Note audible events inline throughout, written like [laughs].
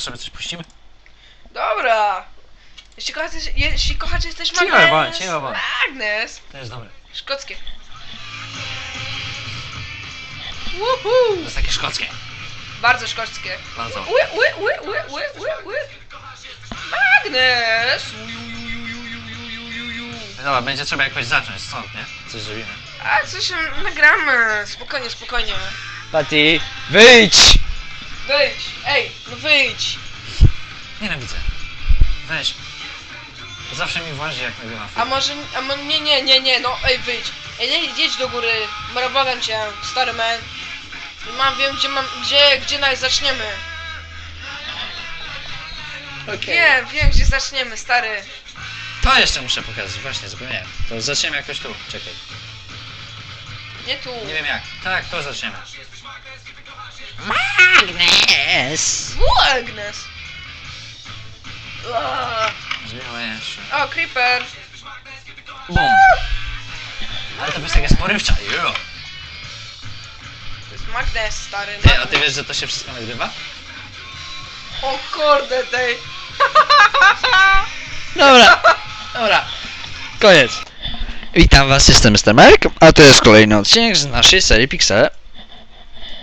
sobie coś puścimy? Dobra! Jeśli kochasz, jeśli kochasz jesteś Cicho, Magnes. bądź, cicho. Magnes! To jest dobre. Szkockie. To Woohoo! jest takie szkockie. Bardzo szkockie. Bardzo. Ły, ły, ły, ły, ły, ły, ły. Magnes! Uju, uju, uju, uju. Dobra, będzie trzeba jakoś zacząć stąd, nie? Coś zrobimy. A, coś mm, nagramy. Spokojnie, spokojnie. Patty, wyjdź! Wyjdź. Ej, no wyjdź. Nienawidzę. Weź. Zawsze mi włazi jak nagrywam film. A może, a mo, nie, nie, nie, nie, no ej, wyjdź. Ej, nie, jedź do góry. Błagam cię, stary man. Mam, wiem gdzie mam, gdzie, gdzie nawet zaczniemy. Wiem, wiem gdzie zaczniemy, stary. To jeszcze muszę pokazać, właśnie zapomniałem. To zaczniemy jakoś tu, czekaj. Nie tu. Nie wiem jak. Tak, to zaczniemy. U, Agnes. Ua. Zmieniłem się. O, Creeper. Bum. Ale to jest porywcza, jo. To jest Magnes, stary. Ty, a ty Magnes. wiesz, że to się wszystko nagrywa? O kurde tej. [laughs] Dobra, dobra. Koniec. Witam was, jestem Mr. Merk, a to jest kolejny odcinek z naszej serii Pixel.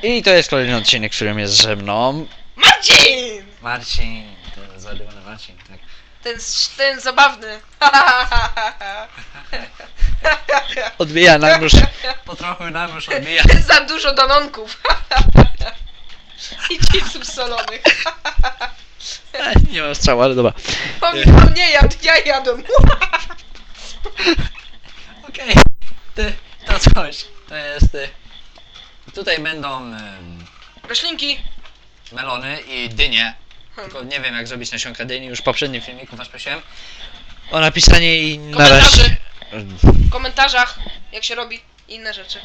I to jest kolejny odcinek, w którym jest ze mną. Marcin! Marcin, ten Marcin, tak. Ten, ten zabawny. [laughs] Odbija nam już. Po trochu nam już odbija. [laughs] Za dużo danonków. [laughs] I chipsów solonych. Nie mam strzału, ale dobra. Nie jadł, ja jadłem. Okej. Ty, to coś. To jest... Y, tutaj będą ym, Roślinki. Melony i dynie. Hmm. Tylko nie wiem jak zrobić nasionka dyni, już w poprzednim filmiku was prosiłem. O napisanie i na razie. W komentarzach, jak się robi i inne rzeczy.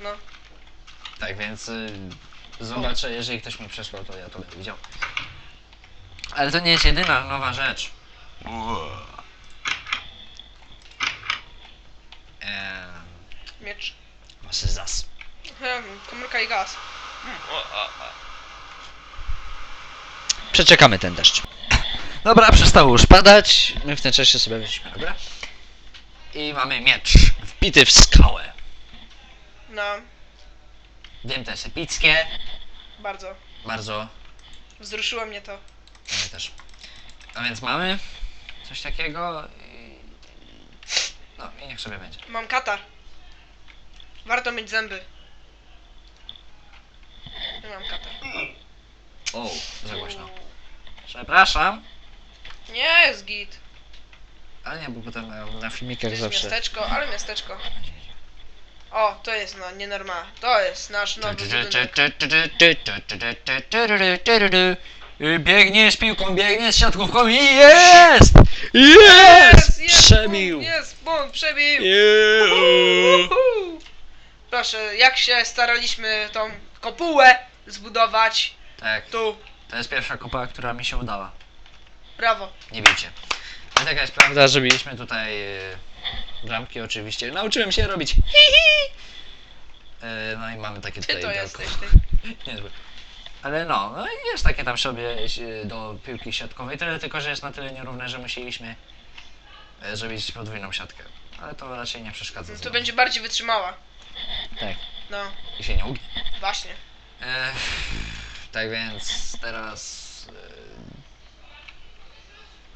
No. Tak więc y, zobaczę, jeżeli ktoś mi przesłał, to ja to będę widział. Ale to nie jest jedyna nowa rzecz. Eee, Miecz. masy zas. Hmm, Komórka i gaz. Przeczekamy ten deszcz. Dobra, przestało już padać. My w tym czasie sobie weźmiemy. Dobra. I mamy miecz wbity w skałę. No, Wiem, to jest epickie. bardzo. Bardzo. Wzruszyło mnie to. Mnie też. A więc mamy coś takiego. I... No i niech sobie będzie. Mam katar. Warto mieć zęby. Ja mam katar. O, za głośno. Przepraszam. Nie jest git. Ale nie, bo potem na, filmikach jest zawsze. miasteczko, ale miasteczko. O, to jest no, nienormalne. To jest nasz nowy budynek. Biegnie z piłką, biegnie z siatkówką i jest! Jest! Jest! Przebił! punkt, Jest! Punkt, przebił! Uhu. Proszę, jak się staraliśmy tą kopułę zbudować. Tak, Tu, to jest pierwsza kopa, która mi się udała. brawo. Nie bijcie. Ale taka jest prawda, że biliśmy tutaj e, bramki oczywiście. Nauczyłem się robić hi, hi. E, No i mamy takie Ty tutaj to jesteś, ty. [laughs] Niezłe. Ale no, no i jest takie tam sobie e, do piłki siatkowej, tyle tylko, że jest na tyle nierówne, że musieliśmy zrobić podwójną siatkę. Ale to raczej nie przeszkadza. To będzie bardziej wytrzymała. Tak. No, I się nie ugnie. właśnie. Tak więc teraz...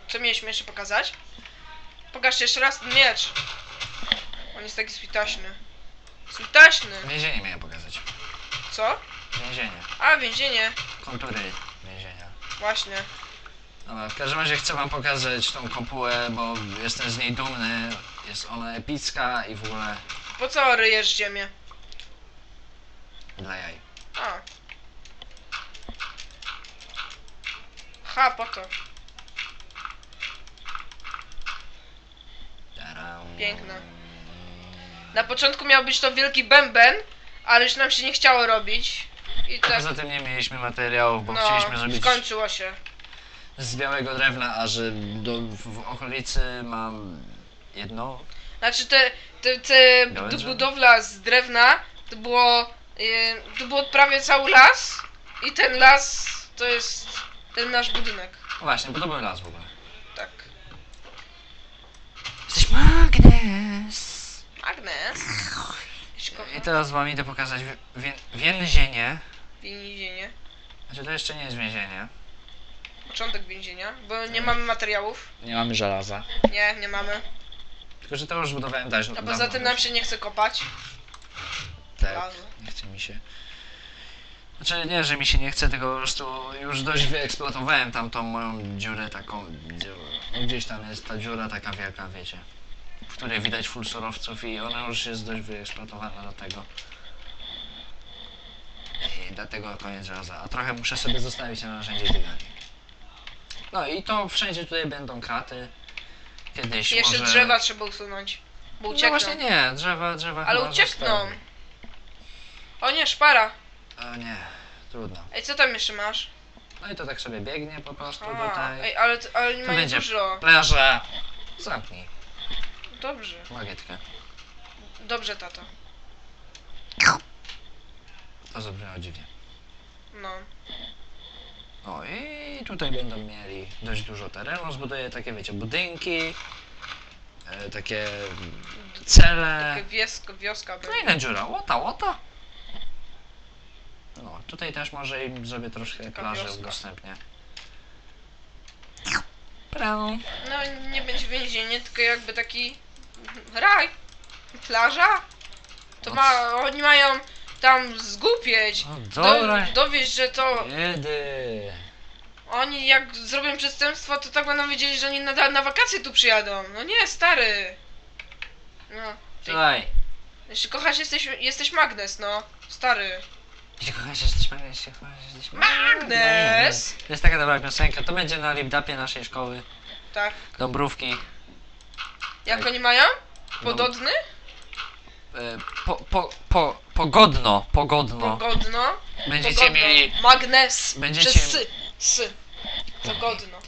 Co mieliśmy jeszcze pokazać? Pokażcie jeszcze raz ten miecz. On jest taki switaśny. Switaśny. E, więzienie miałem pokazać. Co? Więzienie. A, więzienie. Kontury więzienia. Właśnie. Dobra, w każdym razie chcę wam pokazać tą kopułę, bo jestem z niej dumny. Jest ona epicka i w ogóle Po co ryjesz ziemię? dla jaj. A. Ha, po to. Piękne. Na początku miał być to wielki bęben, ale już nam się nie chciało robić. I tak, Poza tym nie mieliśmy materiałów, bo no, chcieliśmy zrobić skończyło się. z białego drewna, a że do, w, okolicy mam jedno. Znaczy te, te, te Białe d- drzewo? budowla z drewna to było, yy, to było prawie cały las i ten las to jest ten nasz budynek. No właśnie, był las w ogóle. Tak. Jesteś magnes! Agnes. I teraz wam idę pokazać więzienie. Więzienie. Znaczy to jeszcze nie jest więzienie. Początek więzienia, bo nie mamy materiałów. Nie mamy żelaza. Nie, nie mamy. Tylko, że to już zbudowałem też. A poza tym nam się nie chce kopać. Tak, Żelazo. nie chce mi się. Znaczy nie, że mi się nie chce, tylko po prostu już dość wyeksploatowałem tam tą moją dziurę taką, no gdzieś tam jest ta dziura taka wielka, wiecie, w której widać full surowców i ona już jest dość wyeksploatowana do tego. I dlatego koniec żelaza, a trochę muszę sobie zostawić na narzędzie dalej. No i to wszędzie tutaj będą kraty. Kiedyś jeszcze może... drzewa trzeba usunąć. Bo No uciekną. właśnie nie, drzewa, drzewa Ale chyba uciekną. O nie, szpara. O nie, trudno. Ej, co tam jeszcze masz? No i to tak sobie biegnie po prostu A, tutaj. ej, ale, ale nie To ma będzie dużo. plaża. Zamknij Dobrze. bagietkę. Dobrze, tato. To zabrzmiało dziwnie. No. O i tutaj będą mieli dość dużo terenu. Zbuduję takie, wiecie, budynki. E, takie cele. Taka wieska, wioska No będzie. inna dziura. Łota, łota. No, tutaj też może im zrobię troszkę plaży udostępnię. Prę. No nie będzie więzienie, tylko jakby taki raj. Plaża. To No. ma, oni mają tam zgupieć. O, Do, dobra. dowieść, że to Jedy. oni jak zrobią przestępstwo, to tak będą wiedzieli, że oni na, na wakacje tu przyjadą. No nie, stary. No. Słuchaj. Jeśli kochasz, jesteś, jesteś magnes, no. Stary. Magnes, jesteś Magnes! To jest taka dobra piosenka, to będzie na lipdapie naszej szkoły. Tak. Dąbrówki. Jak oni mają? No. Podobny? E, Po, po, po, pogodno, pogodno. Pogodno. Będziecie Pogodno. mieli, Magnes. Będziecie- Przez sy. Sy. Pogodno.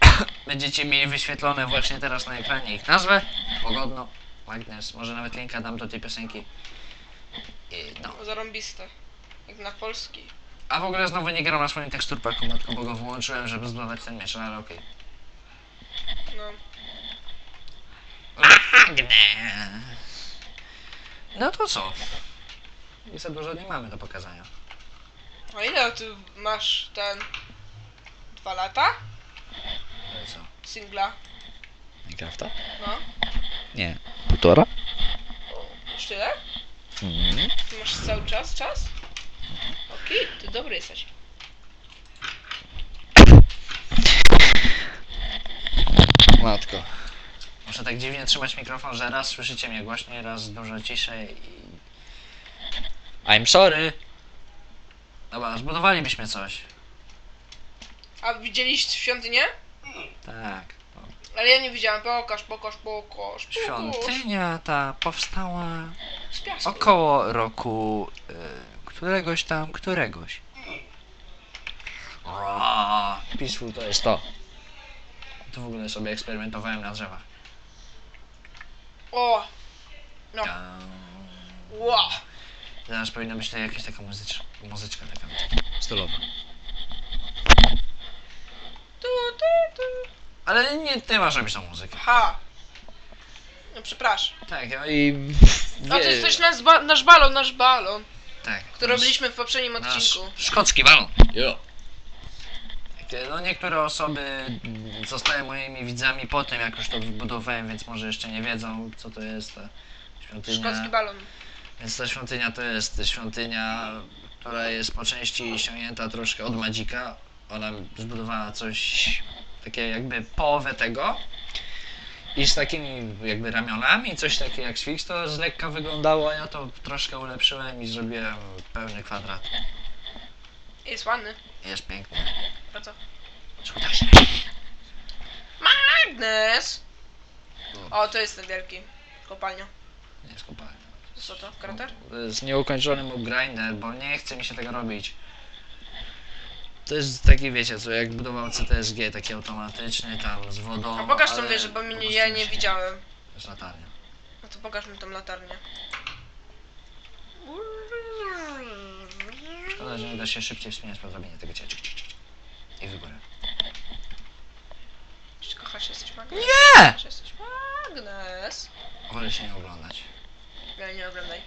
[coughs] będziecie mieli wyświetlone właśnie teraz na ekranie ich nazwę. Pogodno. Magnes. Może nawet linka dam do tej piosenki. I, no. Zarąbiste. Jak na polski. A w ogóle znowu nie gram na swoim teksturpaku, matko, bo go wyłączyłem, żeby zbudować ten miecz, ale okej. No. No to co? I za dużo nie mamy do pokazania. A ile ty masz ten... Dwa lata? Ale co? Singla. Minecrafta? No. Nie. Półtora? Już tyle? Mhm. Ty masz cały czas czas? Okej, ty dobry jesteś. Matko. Muszę tak dziwnie trzymać mikrofon, że raz słyszycie mnie głośniej, raz dużo ciszej i... I'm sorry. Dobra, zbudowalibyśmy coś. A widzieliście świątynię? Tak. Ale ja nie widziałam. Pokaż, pokaż, pokaż. pokaż. Świątynia ta powstała Z piasku. około roku y, któregoś tam, któregoś. Ra, Peaceful to jest to. Tu w ogóle sobie eksperymentowałem na drzewach. O! No. Tam. Wow! Zaraz powinna być tutaj jakaś taka muzyczka, muzyczka taka. Stylowa. Tu, tu, tu. Ale nie, ty masz robić tą muzykę. Ha! No przepraszam. Tak, no i... I... A to jest też nasz, ba nasz balon, nasz balon, Tak. nasz- robiliśmy w poprzednim Nasz odcinku. szkocki balon. Jo. No niektóre osoby zostały moimi widzami po tym, jak już to wybudowałem, więc może jeszcze nie wiedzą, co to jest ta świątynia. Szkocki balon. Więc ta świątynia to jest świątynia, która jest po części ściągnięta troszkę od Madzika. Ona zbudowała coś takie jakby połowę tego. I z takimi jakby ramionami, coś takiego jak Sphinx to z lekka wyglądało, a ja to troszkę ulepszyłem i zrobiłem pełny kwadrat. Jest ładny. Jest piękny. Prawda? Słuchaj się. Agnes! O, to jest ten wielki. Kopalnia. Nie jest kopalnia. Co to? Krater? To jest nieukończony mój grinder, bo nie chce mi się tego robić. To jest taki, wiecie co, jak budował CTSG, taki automatyczny, tam z wodą. A pokaż tą ale wieżę, bo po mi nie, prostu ja nie się- widziałem. To jest latarnia. No to pokaż mi tą latarnię. Szkoda, że nie da się szybciej wspinać po tego cię. I w górę. Czy kochasz, jesteś magnes? Nie! Kochasz, jesteś magnes. Wolę się nie oglądać. Ja nie oglądaj.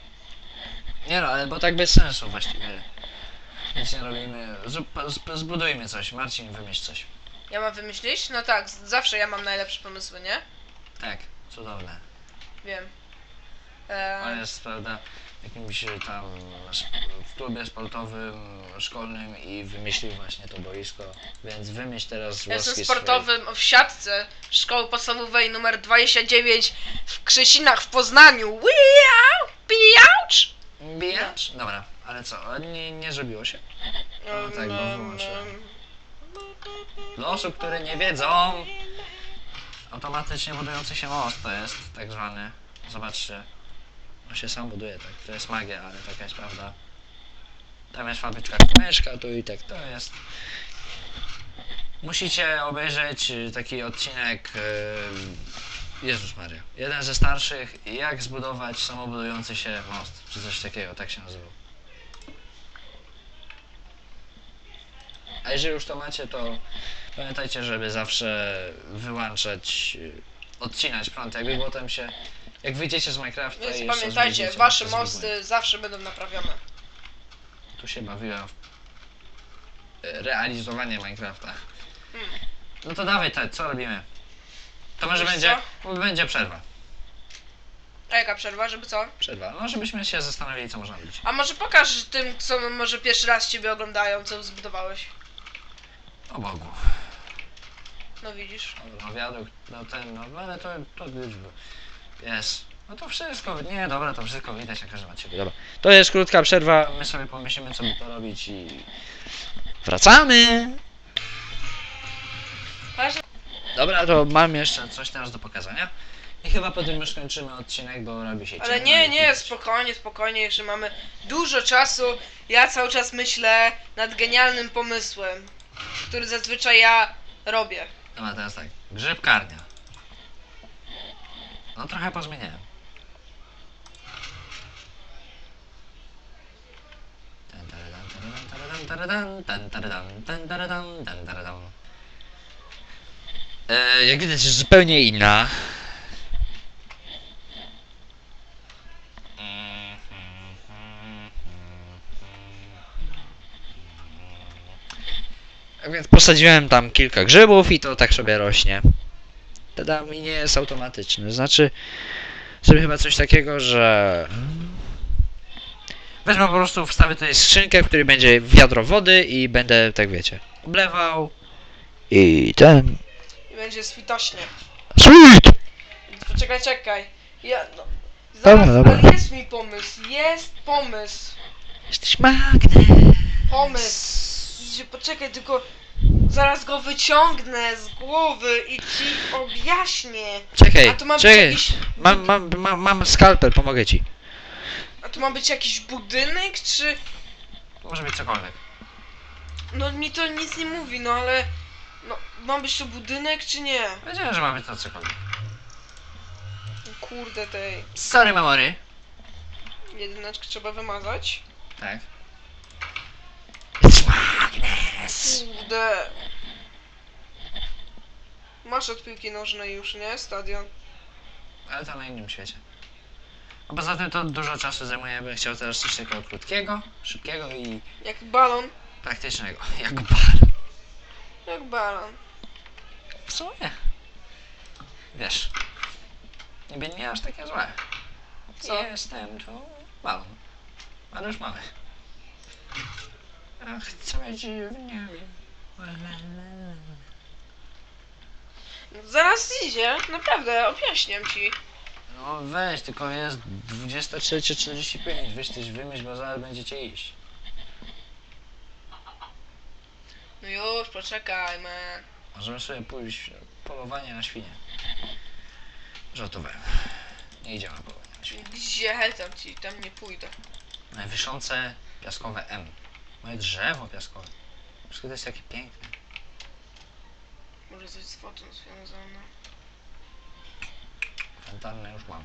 Nie no, ale bo tak bez sensu właściwie. Nic nie robimy. Zrób, zbudujmy coś. Marcin, wymyśl coś. Ja mam wymyślić? No tak, z- zawsze ja mam najlepsze pomysły, nie? Tak, cudowne. Wiem. On Eee, jest, prawda, jakimś tam w klubie sportowym, szkolnym i wymyślił właśnie to boisko. Więc wymyśl teraz ja jestem łoski sportowym w siatce szkoły podstawowej numer 29 w Krzesinach w Poznaniu. Wiau! Pijaucz! swój. Bijacz? Dobra, ale co, ale nie, nie zrobiło się? No tak, bo wyłączyłem. Dla osób, które nie wiedzą, automatycznie budujący się most to jest tak zwany. Zobaczcie. On się sam buduje, tak. To jest magia, ale taka jest prawda. Tam jest fabryczka myszka, tu i tak to jest. Musicie obejrzeć y, taki odcinek y, Jezus Maria. Jeden ze starszych, jak zbudować samobudujący się most, czy coś takiego, tak się nazywał. A jeżeli już to macie, to pamiętajcie, żeby zawsze wyłączać, y, odcinać prąd, jakby potem się, jak wyjdziecie z Minecrafta Więc i jeszcze pamiętajcie, wasze to mosty zawsze będą naprawione. Tu się bawiłem w e, realizowanie Minecrafta. Hmm. No to dawaj, Ted, co robimy? To może Wiesz będzie, będzie przerwa. A jaka przerwa, żeby co? Przerwa, no żebyśmy się zastanowili, co można robić. A może pokaż tym, co może pierwszy raz ciebie oglądają, co zbudowałeś. O Bogu. No widzisz. No wiadukt, no ten, no ale to, to liczby. Jest. No to wszystko, nie, dobra, to wszystko widać na każdym odcinku. Dobra. To jest krótka przerwa, my sobie pomyślimy, co by to robić i... Wracamy! Dobra, to mam jeszcze coś teraz do pokazania. I chyba po tym już kończymy odcinek, bo robi się Ale ciemno nie, i nie, widać. spokojnie, spokojnie, jeszcze mamy dużo czasu. Ja cały czas myślę nad genialnym pomysłem, który zazwyczaj ja robię. Dobra, teraz tak. Grzybkarnia. No trochę pozmieniałem. E, jak widać jest zupełnie inna. Więc posadziłem tam kilka grzybów i to tak sobie rośnie. Tada mi nie jest automatyczny. Znaczy, sobie chyba coś takiego, że wezmę po prostu, wstawię tutaj skrzynkę, w której będzie wiadro wody i będę, tak wiecie, oblewał i ten... I będzie switośnie. Sweet! Poczekaj, czekaj. Ja, no. Dobra, Zaraz, dobra. ale jest mi pomysł, jest pomysł. Jesteś magnes. Pomysł. Idzie, poczekaj, tylko zaraz go wyciągnę z głowy i ci objaśnię. Czekaj, A to ma być czekaj. jakiś... Mam, mam, mam, mam skalpel, pomogę ci. A to ma być jakiś budynek, czy... Może być cokolwiek. No mi to nic nie mówi, no ale... No, ma być to budynek, czy nie? Wiedziałem, że ma być to cokolwiek. Kurde tej... Sorry, memory. Jedyneczkę trzeba wymazać. Tak. Kurde. Masz od piłki nożnej już, nie? Stadion. Ale to na innym świecie. A poza tym to dużo czasu zajmuje, bym chciał teraz coś takiego krótkiego, szybkiego i Jak balon. praktycznego. [laughs] Jak bar. Jak balon. W sumie. Wiesz. Niby nie aż takie złe. Co? Jestem tu balon. Ale już mamy. Ach, chcę dziwnie. No, zaraz idzie, naprawdę, objaśniam ci. No weź, tylko jest 23.45. Weź coś wymyśl, bo zaraz będziecie iść. No już, poczekaj, man. Możemy sobie pójść polowanie na świnie. Żartowałem. Nie idziemy na polowanie na świnie. Gdzie tam ci, tam nie pójdę. Najwiszące piaskowe M. Moje drzewo piaskowe. Wszystko to jest takie piękne. Może coś z fotą związane. Fontannę już mam.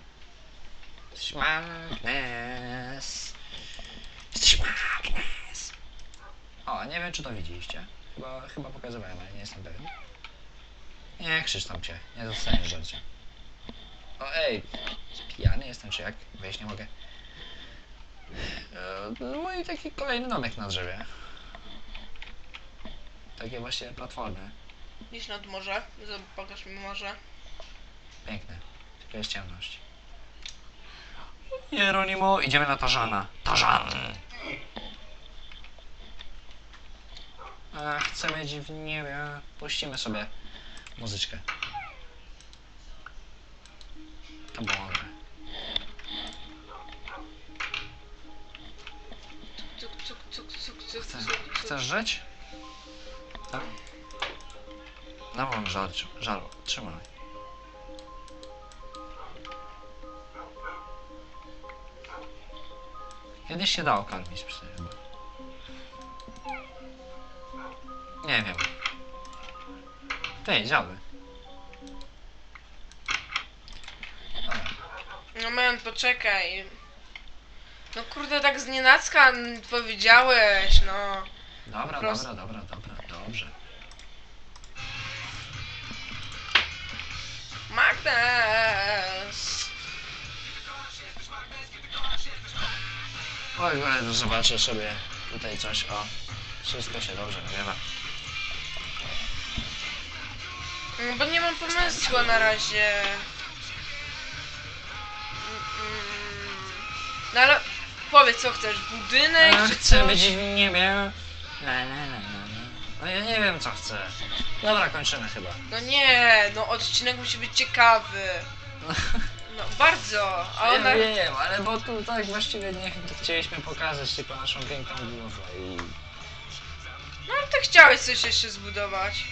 Jesteś magnes. Jesteś magnes. O, nie wiem czy to widzieliście. Chyba, chyba pokazywałem, ale nie jestem pewien. Nie krzycz tam cię, nie dostaniesz żarcia. O ej, pijany jestem czy jak? Wejść nie mogę. E, Mój taki kolejny domek na drzewie. Takie właśnie platformy. Idź nad morze. Pokaż mi morze. Piękne. Tylko jest ciemność. Jeronimo, idziemy na Tarzana. Tarzan! A, chcemy dziwnie, puścimy sobie muzyczkę. To było Chcesz, cuk. chcesz żyć? Tak. No mam żal, żal, trzymaj. Kiedyś się dało karmić psy chyba. Nie wiem. Dobra. No man, poczekaj. No kurde, tak z nienacka powiedziałeś, no. Dobra, Prost- dobra, dobra, dobra, dobrze. Magnes! Oj, ale zobaczę sobie tutaj coś, o. Wszystko się dobrze nagrywa. No bo nie mam pomysłu na razie. Mm, mm. No ale powiedz co chcesz, budynek A, czy chcę coś? być w niebie. La, la, la, la, la. No ja nie wiem co chcę. Dobra, kończymy chyba. No nie, no odcinek musi być ciekawy. No bardzo, a Ja ona... wiem, ale bo tu tak właściwie nie chcieliśmy pokazać tylko naszą piękną głowę i... No ale ty chciałeś coś jeszcze zbudować.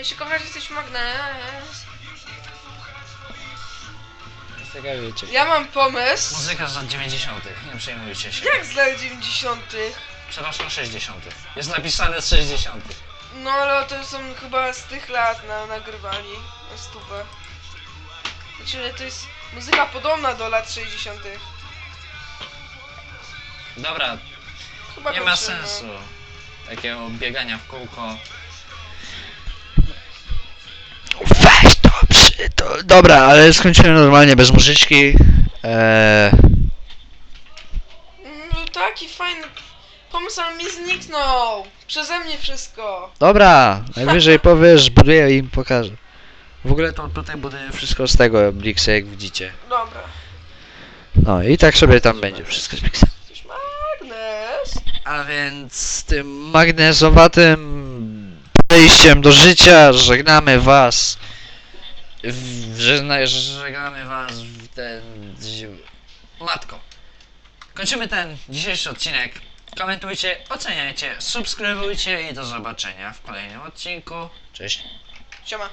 Jeśli kochasz, jesteś magnes. Taka wiecie. Ja mam pomysł. Muzyka z lat 90. Nie przejmujcie się. Jak z lat 90. Przepraszam, 60. Jest napisane z 60. No ale to są chyba z tych lat na, nagrywali na stówę. Znaczy, że to jest muzyka podobna do lat 60. Dobra, Chyba nie ma kończymy. sensu takiego biegania w kółko. Weź to, przy, to Dobra, ale skończymy normalnie bez muzyczki. Eee, No taki fajny pomysł, ale mi zniknął. Przeze mnie wszystko. dobra, [laughs] najwyżej powiesz, buduję i im pokażę. W ogóle to tutaj buduję wszystko z tego Blixa, jak widzicie. Dobra. No i tak sobie tam będzie wszystko z Blixa. Jakiś magnes. A więc z tym magnezowatym podejściem do życia żegnamy was. W, żegna, Żegnamy was w ten... Matko. Kończymy ten dzisiejszy odcinek. Komentujcie, oceniajcie, subskrybujcie i do zobaczenia w kolejnym odcinku. Cześć. Siema.